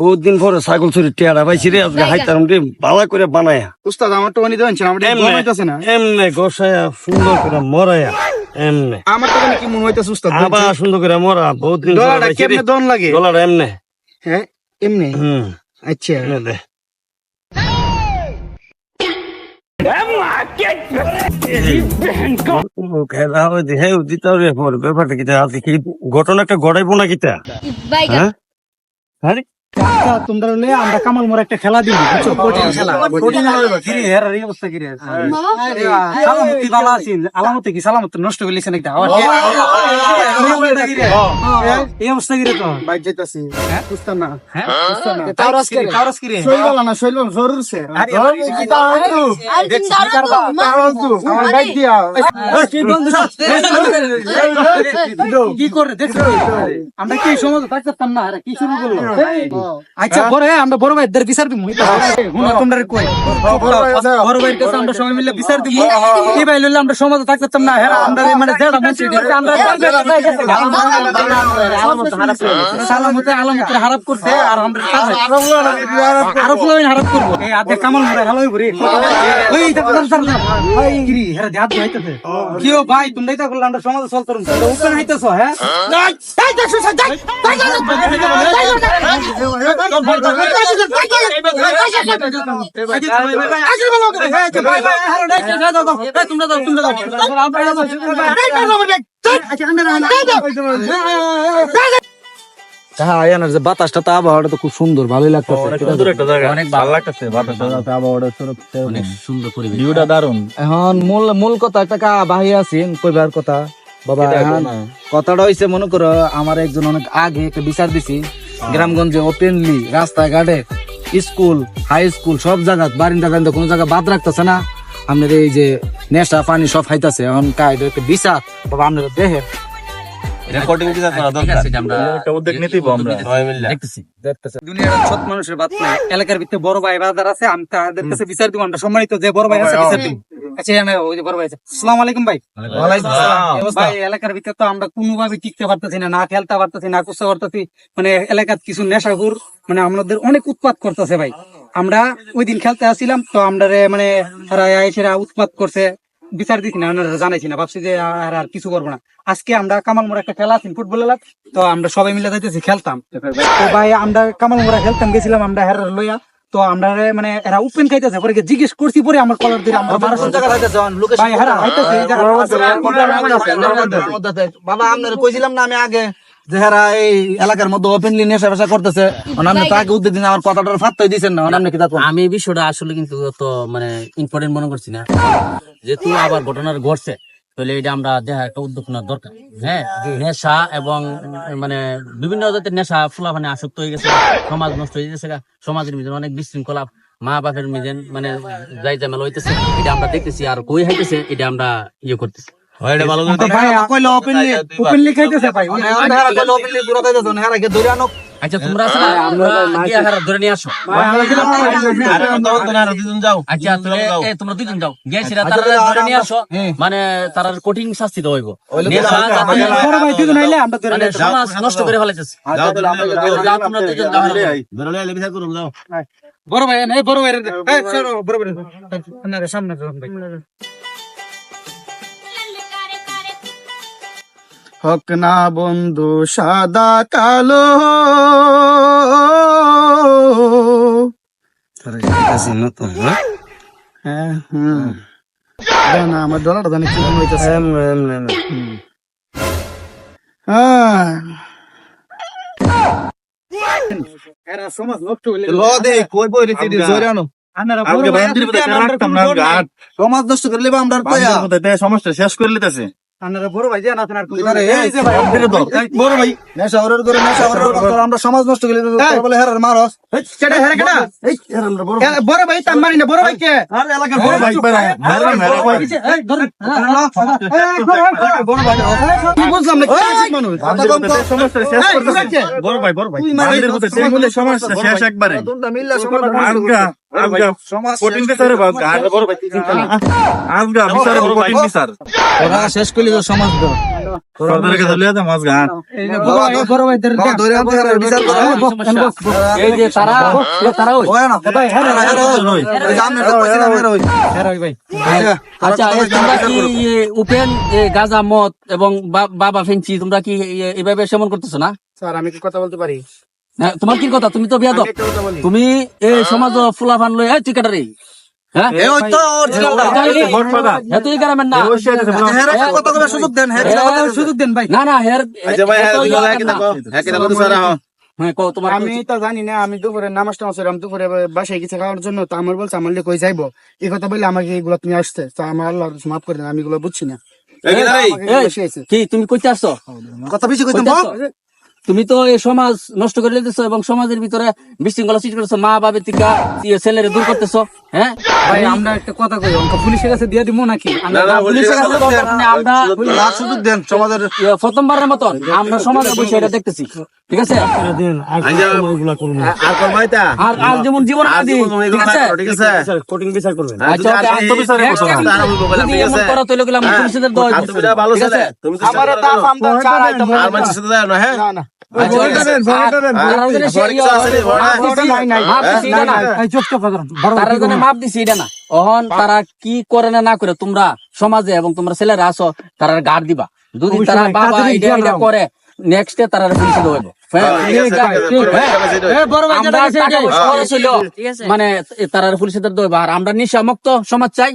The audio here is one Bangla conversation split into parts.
বহুত দিন পরে ছাগল চুরি টেয়ারা পাইছি রে আজকে হাইতাম রে বালা করে বানায়া। উস্তাদ আমার তো অনি দেন আমার এমনে না। এমনে গোসায়া সুন্দর করে মরায়া এমনে। আমার তো কি মনে হইতাছে উস্তাদ আবার সুন্দর করে মরা বহুত দিন ডলারটা কেমনে দন লাগে? ডলার এমনে। হ্যাঁ এমনি? হুম। আচ্ছা। এমনে দে। খেলা ওই দেহে রে পর ব্যাপারটা কিটা আছে কি ঘটনা একটা গড়াইবো না হ্যাঁ? আরে তোমরা হলে আমরা কামাল মোর একটা খেলা দিই বুঝছ কঠিন খেলা কঠিন কিরে এর এই অবস্থা কিরে মামা সালামতি ভালো আছেন আলামতে কি সালামত নষ্ট করলিস নাকি আবার এই অবস্থা কিরে তো বাইক যাইতাছি বুঝতাম না হ্যাঁ বুঝতাম না কারস কিরে কারস কিরে শৈল না শৈল জরুর সে আরে, আর তুমি দাঁড়াও তো, মা। আমার বাইক দিয়া কি করে দেখছ আমরা কি সময় থাকতাম না আরে কি শুরু করল আচ্ছা বড় হ্যাঁ, আমরা বড় ভাইদের বিচার দিব হুনা তোমরা কই বড় ভাইয়ের কাছে আমরা সবাই মিলে বিচার দিব এই ভাই লইলে আমরা সমাজে থাকতাম না হ্যাঁ আমরা মানে যেটা মন সেটা আমরা সালামতে আলামতে হারাপ করছে আর আমরা আরও ফুলাইন হারাপ করব এই আদে কামাল মরে হালো হইবরি ওই এটা কথা ভাই গিরি হেরা দেহাত হইতাছে কিও ভাই তুমি এটা করলে আমরা সমাজে চলতে উপরে হইতাছো হ্যাঁ হ্যাঁ যে বাতাসটা তা আবহাওয়াটা তো খুব সুন্দর ভালোই লাগতেছে সুন্দর একটা জায়গা অনেক ভালো লাগতেছে বাতাসটা আবহাওয়াটা অনেক সুন্দর পরিবেশ ভিউটা দারুণ এখন মূল মূল কথা একটা কা বাহি আছেন কইবার কথা বাবা কথাটা হইছে মনে করো আমার একজন অনেক আগে একটা বিচার দিছি গ্রামগঞ্জে ওপেনলি রাস্তাঘাটে স্কুল হাই স্কুল সব জায়গা বারিন্দা টারিন্দা কোনো জায়গা বাদ রাখতেছে না। আপনার এই যে নেশা পানি সব খাইতেছে। এখন কা এটা একটা বিচার বাবা আপনারা দেখতেছে দুনিয়ার সৎ মানুষের বাদ নাই। এলাকার ভিতরে বড় ভাই বাজার আছে আমি তাদের কাছে বিচার দিব আমরা সম্মানিত যে বড় ভাই আছে বিচার দিব। আচ্ছা ওই বড় ভাই আসসালামু আলাইকুম ভাই। ভাই এলাকার ভিতরে তো আমরা কোনোভাবে টিকতে পারতেছি না না খেলতে পারতেছি না কুস্তা পারতেছি মানে এলাকার কিছু নেশাগুর মানে আমাদের অনেক উৎপাত করতেছে ভাই। আমরা ওই দিন খেলতে আসছিলাম তো আমরা মানে এসেরা উৎপাত করছে। বিচার দিচ্ছি না ওনারা জানাইছি না ভাবছি যে আর আর কিছু করব না। আজকে আমরা কামাল মোড়া একটা খেলা আছে ফুটবল খেলা তো আমরা সবাই মিলে যাইতেছি খেলতাম। তো ভাই আমরা কামাল মোড়া খেলতাম গেছিলাম আমরা হের লইয়া। তো আমরা মানে এরা উপেন খাইতেছে পরে জিজ্ঞেস করছি পরে আমার কলার দিলে আমরা বারোশো টাকা ভাই হেরা এই জায়গাটা বাবা আপনার কইছিলাম না আমি আগে যে হেরা এই এলাকার মধ্যে ওপেনলি নেশা ফেশা করতেছে। আপনি তো আগে উদ্যোগ দিন আমার কথাটার ফাত্তাই দিচ্ছেন না। আপনি কি আমি বিষয়টা আসলে কিন্তু মানে ইম্পর্টেন্ট মনে করছি না। যেহেতু আবার ঘটনার ঘটছে তাহলে এটা আমরা দেখা একটা উদ্যোগ নেওয়ার দরকার। হ্যাঁ নেশা এবং মানে বিভিন্ন জাতের নেশা ফুলা মানে আসক্ত হয়ে গেছে সমাজ নষ্ট হয়ে গেছে সমাজের মধ্যে অনেক বিশৃঙ্খলা মা বাপের মিজেন মানে যাই জামেলা হইতেছে। এটা আমরা দেখতেছি আর কই হাইতেছে এটা আমরা ইয়ে করতেছি। এটা ভালো করে ওপেনলি ওপেনলি খাইতেছে ভাই। ধরে আনো আচ্ছা তোমরা ধরে নিয়ে আসো। যাও আচ্ছা তোমরা দুজন যাও। তারা ধরে নিয়ে আসো। মানে তার কঠিন শাস্তি দেওয়া হইব। আইলে আমরা ধরে মানে সমাজ নষ্ট করে তোমরা দুজন যাও বড় ভাই বড় ভাই। বড় ভাই। সামনে ভাই হক না বন্ধু সাদা কালো। হ্যাঁ? হ্যাঁ হুম। জানো না, আমার ডলারটা জানি কি হ্যাঁ। এরা সমাজ নষ্ট হইলে ল দে কই বই রে তিদি জোরে আনো। আপনারা আজকে বড় ভাই বান্দির আজকে ভিতরে আমরা রাখতাম না কোনো জোর নাই। গাট সমাজ নষ্ট করে আমরা সমস্যা শেষ করে লিতেছে। আপনারা বড় ভাই ভাই, এই বড় ভাই নেশা ওরের করে নেশা ওরের করে আমরা সমাজ নষ্ট করে বলে হেরার মারস কেডা হেরে কেডা বড় ভাই তাম মারি না বড় ভাই কে আর এলাকার বড় ভাই এই, ধরুন। কি বুঝলাম না কি মানুষ কথা কম কর এই, বুড়া কে? বড় ভাই বড় ভাই তুই মারি সমস্যা শেষ একবারে শেষ করলি সমাজ আচ্ছা উপেন এ, গাঁজা মদ এবং বাবা ফেঞ্চি তোমরা কি এভাবে সেমন করতেছো না স্যার আমি কি কথা বলতে পারি হ্যাঁ, তোমার কি কথা? তুমি তো বিয়া দাও তুমি এই সমাজ ফুলা ফান লই এই তুই কাটারি হ্যাঁ? এ ওই তো অরিজিনাল হ্যাঁ, তুই কাটাবেন না? হেরা একটা কথা বলে সুযোগ দেন হেরা এটা কথা সুযোগ দেন ভাই। না না হের ভাই এত হ্যাঁ কেন না? হ্যাঁ কথা সারা হ্যাঁ হ্যাঁ কও তোমার আমি তো জানি না আমি দুপুরে নামাজ টামাজ দুপুরে বাসায় গেছি খাওয়ার জন্য তো আমার বলছে আমার কই যাইবো? এই কথা বলে আমাকে এগুলো তুমি আসছে তো আমার আল্লাহ মাফ করে দেন আমি এগুলো বুঝছি না। কি তুমি কইতে আসছো? কথা বেশি কইতে? তুমি তো এই সমাজ নষ্ট করে দিতেছো এবং সমাজের ভিতরে বিশৃঙ্খলা সৃষ্টি করতেছো মা বাবা থেকে ছেলেরে দূর করতেছো হ্যাঁ? ভাই আমরা একটা কথা কই অঙ্ক পুলিশের কাছে দিয়ে দিব নাকি? আমরা সুযোগ দেন। সমাজের ইয়ে, প্রথমবারের মতন আমরা সমাজে বসে এটা দেখতেছি। ঠিক আছে? আর আর যেমন জীবন আদি ঠিক আছে? থাকো, ঠিক আছে? কঠিন বিচার করবেন। আচ্ছা, ওকে, আর তুমি তারা বলব বললাম, যদি ঠিক এমন আছে? করো তাহলে গেলাম পুলিশের দল আর তুমি যা ভালো ঠিক ছেলে। আছে? তুমি তো আমার দাম চার আইটেম আর মানুষের সাথে না হ্যাঁ না না। মাপ দিছি, এটা না। তারা কি যদি করব? মাপ দিছি এটা না। অহন তারা কি করে না না করে তোমরা সমাজে এবং তোমরা ছেলেরা আসো তারা গার্ড দিবা। যদি তারা বাবা এটা। করে নেক্সট ডে তারা পুলিশে দেবো মানে তারা পুলিশে দেবো আর আমরা নিশা মুক্ত সমাজ চাই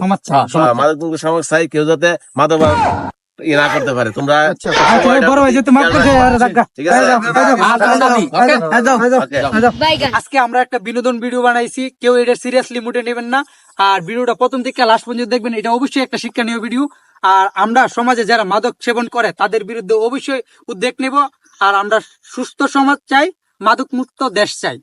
সমাজ হ্যাঁ, মুক্ত সমাজ চাই কেউ যাতে মাদক ই না করতে পারে। তোমরা আচ্ছা বড় ভাই যেতে মাফ করছে ঠিক আছে আর তোমরা দি, okay? ওকে আজকে আমরা একটা বিনোদন ভিডিও বানাইছি। কেউ এটা সিরিয়াসলি মুডে নেবেন না। আর ভিডিওটা প্রথম থেকে লাস্ট পর্যন্ত দেখবেন এটা অবশ্যই একটা শিক্ষণীয় ভিডিও। আর আমরা সমাজে যারা মাদক সেবন করে তাদের বিরুদ্ধে অবশ্যই উদ্যোগ নেব। আর আমরা সুস্থ সমাজ চাই মাদক মুক্ত দেশ চাই.